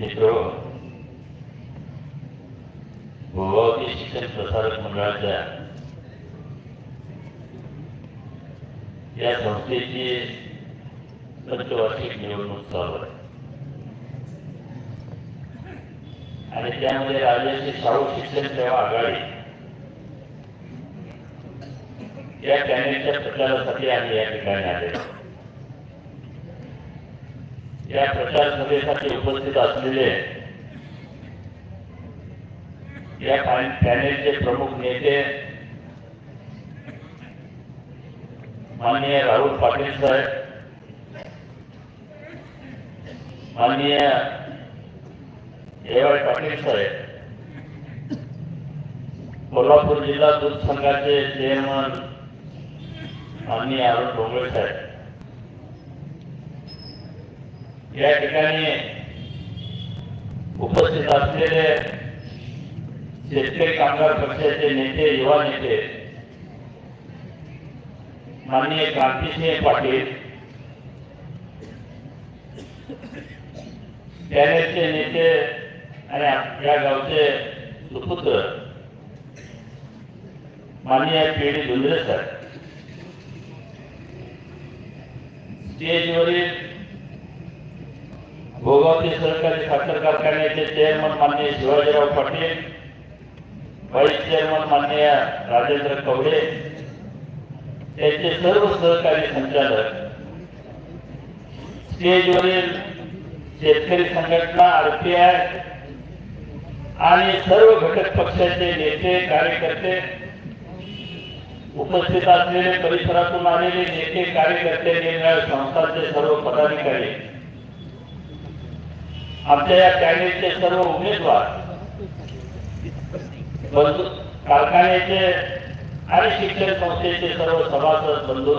मित्र भोगावती शिक्षण प्रसारक मंडळाच्या या संस्थेची पंचवार्षिक निवडणूक चालू आहे आणि त्यामध्ये राजर्षी शाहू शिक्षण सेवा आघाडी या पॅनेलच्या प्रचारासाठी आम्ही या ठिकाणी आलेलो आहोत. या प्रचार सभेसाठी उपस्थित असलेले या पॅनेलचे प्रमुख नेते माननीय राहुल पाटील साहेब माननीय ए पाटील साहेब कोल्हापूर जिल्हा दूध संघाचे चेअरमन माननीय अरुण डोंगळे साहेब. या ठिकाणी उपस्थित असलेले शेतकरी कामगार पक्षाचे नेते युवा नेते माननीय क्रांतिसिंह पाटील कॅनेटचे नेते आणि या गावचे सुपुत्र माननीय पी धुंद्रे सर स्टेजवरील भोगावती सहकारी साखर कारखान्याचे चेअरमन माननीय शिवाजीराव पाटील व्हाईस चेअरमन माननीय राजेंद्र कवडे त्यांचे सर्व सहकारी संचालक स्टेजवरील शेतकरी संघटना आरपीआय आणि सर्व घटक पक्षाचे नेते कार्यकर्ते उपस्थित असलेले परिसरातून आलेले नेते कार्यकर्ते निर्णय संस्थांचे सर्व पदाधिकारी आमच्या या पॅनेलचे सर्व उमेदवार कारखान्याचे आणि शिक्षण संस्थेचे सर्व सभासद बंधू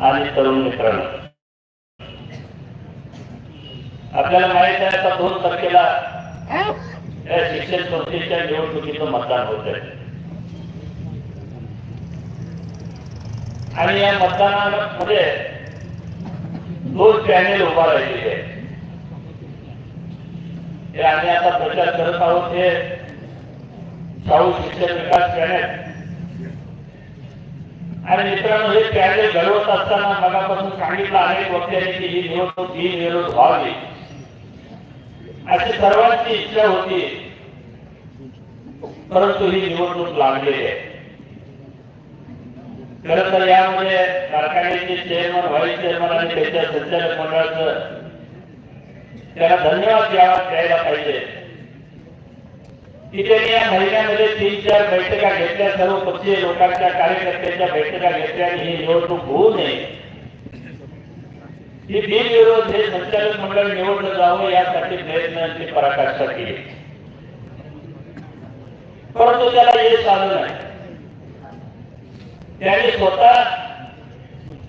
आणि तरुण मित्रांनो. आपल्याला माहीत आहे आता दोन तारखेला या शिक्षण संस्थेच्या निवडणुकीचं मतदान होत आहे. आणि या मतदानामध्ये दोन पॅनेल उभा राहिलेले आहेत. हे आम्ही आता प्रचार करत आहोत हे शाहू शिक्षण विकास पॅनेल. आणि मित्रांनो हे पॅनेल घडवत असताना मगापासून सांगितलं अनेक वक्त्यांनी की ही निवडणूक ही निवडणूक व्हावी. अशी सर्वांची इच्छा होती परंतु ही निवडणूक लागलेली आहे. खर तर यामध्ये कारखान्याचे चेअरमन व्हाईस चेअरमन आणि त्याच्या संचालक मंडळाचं त्याला धन्यवाद द्यायला पाहिजे. या महिन्यामध्ये तीन चार बैठका घेतल्या, सर्व पक्षीय लोकांच्या कार्यकर्त्यांच्या बैठका घेतल्या, आणि ही निवडणूक होऊ नये. ही बिनविरोध हे संचालक मंडळ निवडलं जावं यासाठी प्रयत्नांची पराकाष्ठा केली. परंतु त्याला नाही त्यांनी स्वतः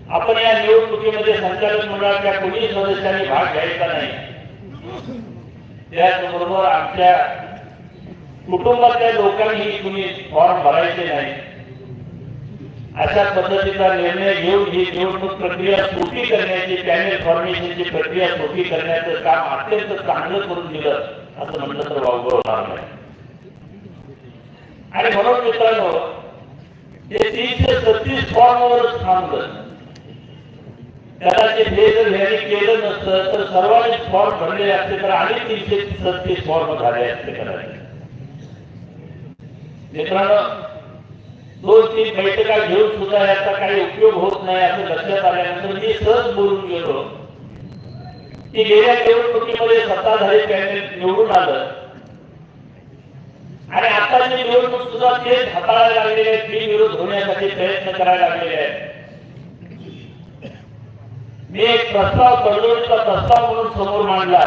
आपण या निवडणुकीमध्ये संचालक मंडळाच्या सदस्यांनी भाग घ्यायचा नाही. त्याचबरोबर आमच्या कुटुंबातल्या लोकांनी कुणी फॉर्म भरायचे नाही. अशा पद्धतीचा निर्णय घेऊन ही निवडणूक प्रक्रिया सोपी करण्याची पॅनेल फॉर्मेशनची प्रक्रिया सोपी करण्याचं काम अत्यंत चांगलं करून दिलं असं म्हटलं तर वावगं होणार नाही. आणि म्हणून मित्रांनो ते तीनशे सत्तीस फॉर्मवरच थांबलं. त्याला ते हे जर ह्याने केलं नसतं तर सर्वांनी फॉर्म भरले असते तर आणि तीनशे सत्तीस फॉर्म झाले असते करायचे मित्रांनो दोन तीन बैठका घेऊन सुद्धा याचा काही उपयोग होत नाही असं लक्षात आल्यानंतर मी सहज बोलून गेलो. की गेल्या निवडणुकीमध्ये सत्ताधारी कॅबिनेट निवडून आलं. आणि आताची निवडणूक सुद्धा तेच हाताळायला लागलेले आहेत बिनविरोध होण्यासाठी प्रयत्न करायला लागलेले आहेत. मी एक प्रस्ताव कडलोडीचा प्रस्ताव म्हणून समोर मांडला.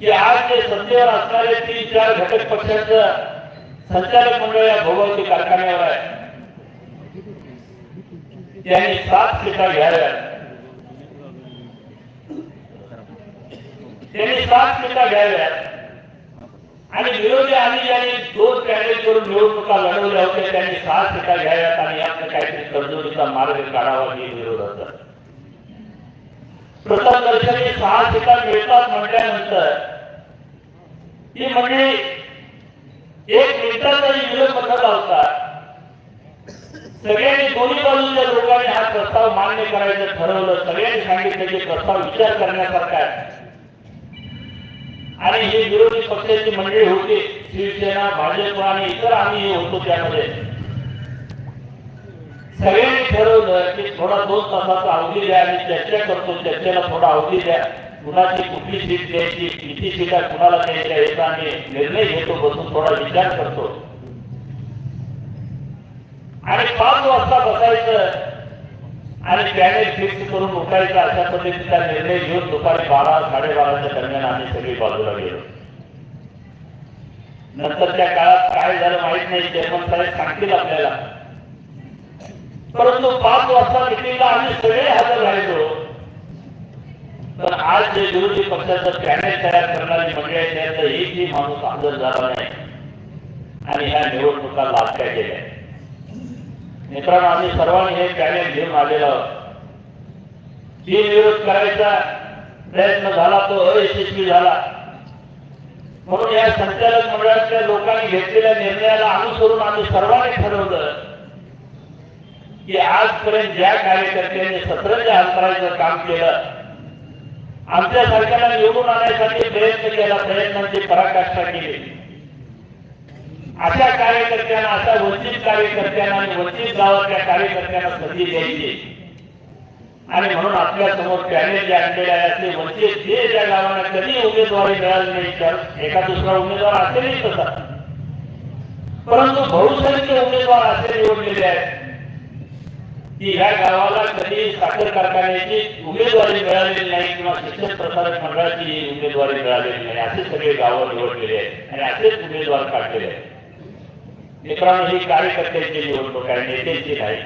की आज जे सत्तेवर असणारे तीन चार घटक पक्षाचं संचालक मंडळ या भोगावती कारखान्यावर आहे. त्यांनी सात सीटा घ्याव्या त्यांनी सात सीटा घ्याव्या आणि विरोधी आणि ज्यांनी दोन करून निवडणुका लढवल्या होत्या त्यांनी सहा सीटा घ्याव्यात आणि यातनं काहीतरी तडजोडीचा मार्ग काढावा हे विरोध विरोधाचा प्रथम दर्शनी सहा सीटा मिळतात म्हटल्यानंतर ती म्हणजे एक मिनिटाचाही विरोध न लावता सगळ्यांनी दोन्ही बाजूच्या लोकांनी हा प्रस्ताव मान्य करायचं ठरवलं. सगळ्यांनी सांगितलं की प्रस्ताव विचार करण्यासारखा आहे. आणि हे विरोधी पक्षाची मंडळी होती शिवसेना भाजप आणि इतर आम्ही होतो त्यामध्ये. सगळ्यांनी ठरवलं की थोडा दोन तासाचा अवधी द्या आणि चर्चा करतो चर्चेला थोडा अवधी द्या. कुणाची कुठली सीट द्यायची किती सीटा कुणाला द्यायच्या याचा आम्ही निर्णय घेतो बसून थोडा विचार करतो. आणि पाच वाजता बसायचं आणि त्याने फिक्स करून उठायचा अशा पद्धतीचा निर्णय घेऊन दुपारी बारा साडेबाराच्या दरम्यान आम्ही सगळी बाजूला गेलो. नंतरच्या काळात काय झालं माहीत नाही चेअरमन साहेब सांगतील आपल्याला. परंतु पाच वाजता मिटिंगला आम्ही सगळे हजर राहिलो. तर आज जे विरोधी पक्षाचं पॅनेल तयार करणारी मंडळी आहेत त्यातला एकही माणूस हजर झाला नाही. आणि ह्या निवडणुका लादल्या गेल्या. मित्रांनो आम्ही सर्वांनी हे पॅनेल घेऊन आलेलो आहोत. करायचा प्रयत्न झाला तो अयशस्वी झाला. म्हणून या संचालक मंडळातल्या लोकांनी घेतलेल्या निर्णयाला अनुसरून आम्ही सर्वांनी ठरवलं की आजपर्यंत ज्या कार्यकर्त्यांनी सतरंज अंतरायचं काम केलं आमच्या सरकारला निवडून आणण्यासाठी प्रयत्न केला प्रयत्नांची पराकाष्ठा केली. अशा कार्यकर्त्यांना अशा वंचित कार्यकर्त्यांना आणि वंचित गावातल्या कार्यकर्त्यांना संधी द्यायची. आणि म्हणून आपल्यासमोर पॅनेल जे आणलेले आहे वंचित जे ज्या गावांना कधी उमेदवारी मिळाली नाही तर एका दुसरा उमेदवार असेलही तसा. परंतु बहुसंख्य उमेदवार असे निवडलेले आहेत की ह्या गावाला कधी साखर कारखान्याची उमेदवारी मिळालेली नाही किंवा शिक्षण प्रसारक मंडळाची उमेदवारी मिळालेली नाही असे सगळे गावं निवडलेले आहेत. आणि असेच उमेदवार काढलेले आहेत. मित्रांनो ही कार्यकर्त्यांची निवडणूक आहे नेत्यांची नाही.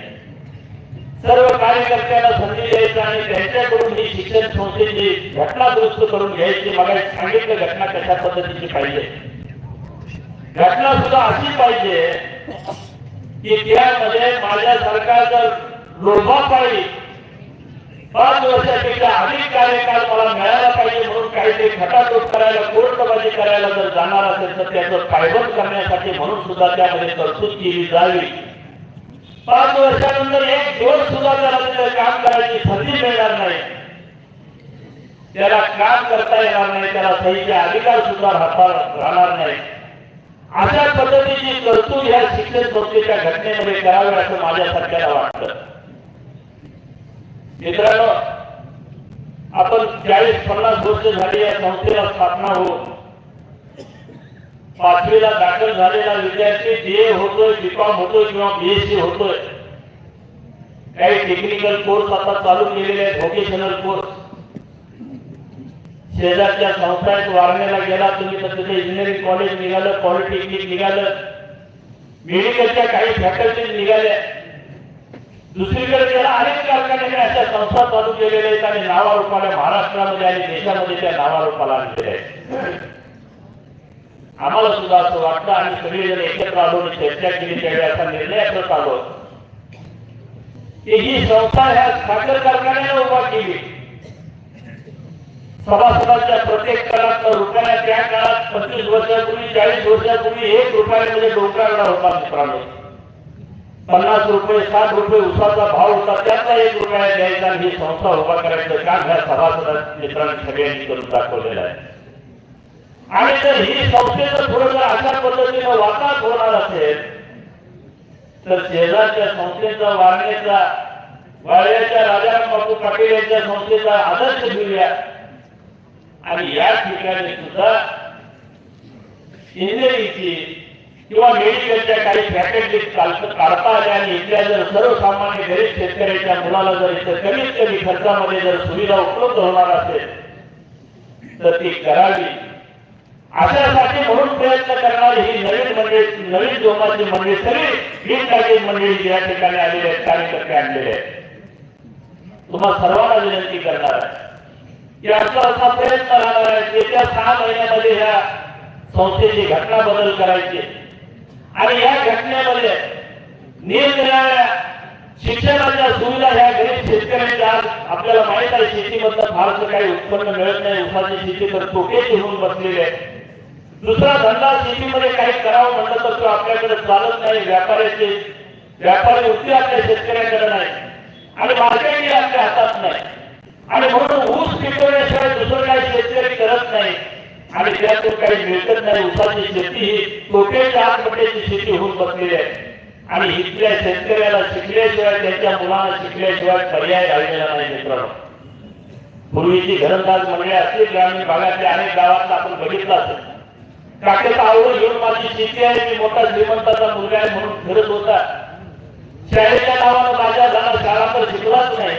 सर्व कार्यकर्त्यांना संधी द्यायचा आणि त्यांच्याकडून ही शिक्षण संस्थेची घटना दुरुस्त करून घ्यायची मला सांगितलं घटना कशा पद्धतीची पाहिजे. घटना सुद्धा अशी पाहिजे की त्यामध्ये माझ्या लोभा पाहिजे पाच वर्षापेक्षा अधिक कार्यकाळ मला मिळाला पाहिजे म्हणून काहीतरी खटाटोप करायला कोर्टबाजी करायला जर जाणार असेल तर त्याचं पायबंद करण्यासाठी म्हणून सुद्धा त्यामध्ये तरतूद केली जावी. पाच वर्षानंतर एक दिवस सुद्धा त्याला काम करायची संधी मिळणार नाही. त्याला काम करता येणार नाही त्याला सहीचे अधिकार सुद्धा राहता- राहणार नाही. अशा पद्धतीची तरतूद ह्या शिक्षण संस्थेच्या घटनेमध्ये करावी असं माझ्या सरकारला वाटतं. मित्रांनो आपण चाळीस पन्नास वर्ष झाली या संस्थेला स्थापना हो पाचवीला दाखल झालेला विद्यार्थी बीए होतोय बीकॉम होतोय किंवा बीएससी होतोय. काही टेक्निकल कोर्स आता चालू केलेले आहेत व्होकेशनल कोर्स शेजारच्या संस्थांत वारण्याला गेला तुम्ही तर तिथे इंजिनिअरिंग कॉलेज निघालं पॉलिटेक्निक निघालं. मेडिकलच्या काही फॅकल्टीज निघाल्या. दुसरीकडे त्याला अनेक कारखान्याने अशा संस्था चालू केलेल्या आहेत आणि नावारूपाला महाराष्ट्रामध्ये आणि देशामध्ये त्या नावारूपाला आणलेल्या आहेत. आम्हाला सुद्धा असं वाटतं आणि सगळेजण एकत्र आलो आणि चर्चा केली त्यावेळी असा निर्णय करत आलो की ही संस्था ह्या साखर कारखान्याने उभा केली. सभासदांच्या प्रत्येक काळात रुपयाला त्या काळात पंचवीस वर्षापूर्वी चाळीस वर्षापूर्वी एक रुपयामध्ये डोंगराळला होता मित्रांनो पन्नास रुपये साठ रुपये उसाचा भाव होता त्याचा एक रुपया द्यायचा ही संस्था उभा करायचं. काम ह्या सभासदा मित्रांनी सगळ्यांनी करून दाखवलेलं आहे. आणि जर ही संस्थेचं थोडं जर अशा पद्धतीनं वाताच होणार असेल तर शेजारच्या संस्थेचा वारण्याचा वाळ्याच्या राजाराम बापू पाटील यांच्या संस्थेचा आदर्श घेऊया. आणि या ठिकाणी सुद्धा इंजिनिअरिंगची किंवा मेडिकलच्या काही पॅकेट काढता आल्या आणि इथल्या जर सर्वसामान्य गरीब शेतकऱ्याच्या मुलाला जर इथं कमीत कमी खर्चामध्ये जर सुविधा उपलब्ध होणार असेल तर ती करावी. अशासाठी म्हणून प्रयत्न करणारी ही नवीन मंडळी नवीन जोमाची मंडळी सगळी ग्रीन पॅकेज मंडळी या ठिकाणी आलेले आहेत कार्यकर्ते आणलेले आहेत. तुम्हा सर्वांना विनंती करणार आहे की आमचा असा प्रयत्न राहणार आहे येत्या सहा महिन्यामध्ये ह्या संस्थेची घटना बदल करायची आणि या घटनेमध्ये निरनिराळ्या शिक्षणाच्या सुविधा ह्या गरीब शेतकऱ्यांच्या आज आपल्याला माहीत आहे शेतीमधलं फारसं काही उत्पन्न मिळत नाही उसाची शेती तर तोटेची होऊन बसलेली आहे. दुसरा धंदा शेतीमध्ये काही करावं म्हणलं तर तो आपल्याकडे चालत नाही व्यापाऱ्याचे व्यापारी वृत्ती आपल्या शेतकऱ्यांकडे नाही. आणि मार्केटही आपल्या हातात नाही. आणि म्हणून ऊस पिकवण्याशिवाय दुसरं काही शेतकरी करत नाही. आणि त्यातून काही मिळकत नाही उसाची शेती ही तोट्याच्या आतमट्याची शेती होऊन बसलेली आहे. आणि इथल्या शेतकऱ्याला शिकल्याशिवाय त्याच्या मुलांना शिकल्याशिवाय पर्याय राहिलेला नाही मित्रांनो. पूर्वीची घरंदाज मंडळे असतील ग्रामीण भागातल्या अनेक गावात आपण बघितलं असेल. काकेचा आवड घेऊन माझी शेती आहे मी मोठा श्रीमंताचा मुलगा आहे म्हणून फिरत होता. शाळेच्या नावानं माझ्या झाला शाळा तर शिकलाच नाही.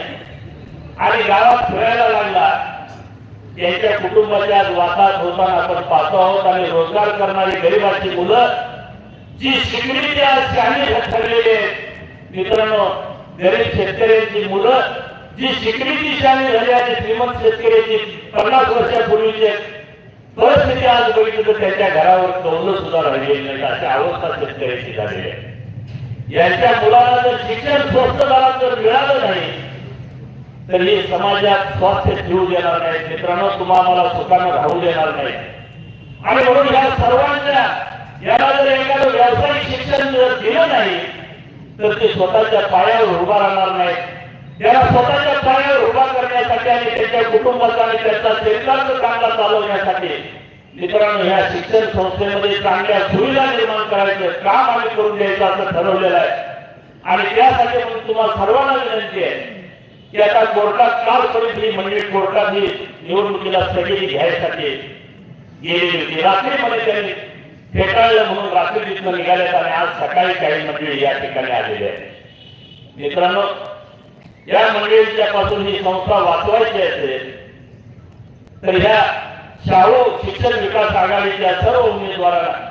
आणि गावात फिरायला लागला. त्यांच्या कुटुंबाच्या आज होताना आपण पाहतो आहोत आणि रोजगार करणारी गरीबाची मुलं जी शिकली आज शाही ठरलेली मित्रांनो गरीब शेतकऱ्यांची मुलं जी शिकली ती शाही झाली आणि श्रीमंत शेतकऱ्याची पन्नास वर्षापूर्वीची परिस्थिती आज बघितली तर त्याच्या घरावर कौल सुद्धा राहिलेली नाही अशी अवस्था शेतकऱ्याची झालेली आहे. यांच्या मुलाला जर शिक्षण स्वस्त दरात जर मिळालं नाही तरी समाजात स्वास्थ्य ठेवू देणार नाही. मित्रांनो तुम्हाला सुखानं राहू देणार नाही. आणि म्हणून या सर्वांच्या याला जर एखादं व्यावसायिक शिक्षण जर दिलं नाही तर ते स्वतःच्या पायावर उभा राहणार नाही. त्याला स्वतःच्या पायावर उभा करण्यासाठी आणि त्याच्या कुटुंबाचा आणि त्याचा शेतकऱ्याचं चांगला चालवण्यासाठी मित्रांनो ह्या शिक्षण संस्थेमध्ये चांगल्या सुविधा निर्माण करायचं काम आम्ही करून द्यायचं असं ठरवलेलं आहे. आणि त्यासाठी तुम्हाला सर्वांना विनंती आहे की आता कोर्टात कालपर्यंत ही मंडळी म्हणजे कोर्टात ही निवडणुकीला स्थगिती घ्यायसाठी गेलेली होती. रात्रीमध्ये त्यांनी फेटाळलं म्हणून रात्री तिथनं निघाल्यात आणि आज सकाळी काही मंडळी या ठिकाणी आलेली आहे मित्रांनो या मंडळीच्या पासून ही संस्था वाचवायची असेल तर ह्या शाहू शिक्षण विकास आघाडीच्या सर्व उमेदवारांना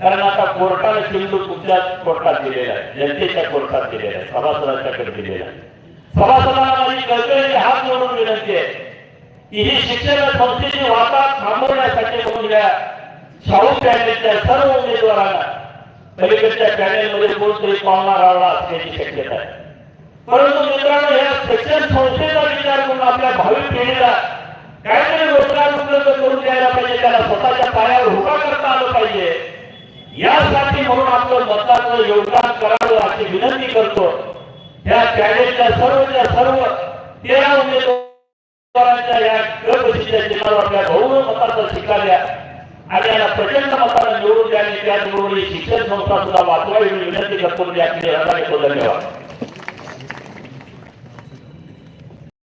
कारण आता कोर्टाने चिंडू कुठल्या कोर्टात दिलेला आहे जनतेच्या कोर्टात दिलेला आहे सभासदांच्याकडे दिलेला आहे सभासदांना माझी हात जोडून विनंती आहे की ही शिक्षण संस्थेची वाता थांबवण्यासाठी म्हणून या शाहू पॅनेलच्या सर्व उमेदवारांना पलीकडच्या पॅनेलमध्ये कोणतरी पाहुणा रावला असण्याची शक्यता आहे. परंतु मित्रांनो या शिक्षण संस्थेचा विचार करून आपल्या भावी पिढीला काहीतरी रोजगार उपलब्ध करून द्यायला पाहिजे त्याला स्वतःच्या पायावर उभा करता आलं पाहिजे यासाठी म्हणून आपलं मताचं योगदान करावं अशी विनंती करतो. या पॅनेलच्या सर्वच्या सर्व तेरा उमेदवारांच्या या गटबशीच्या चिन्हावर आपल्या बहुमत मताचा स्वीकारल्या आणि याला प्रचंड मताला निवडून द्या त्याचबरोबर ही शिक्षण संस्था सुद्धा वाचवावी ही विनंती करतो. मी आपली धन्यवाद.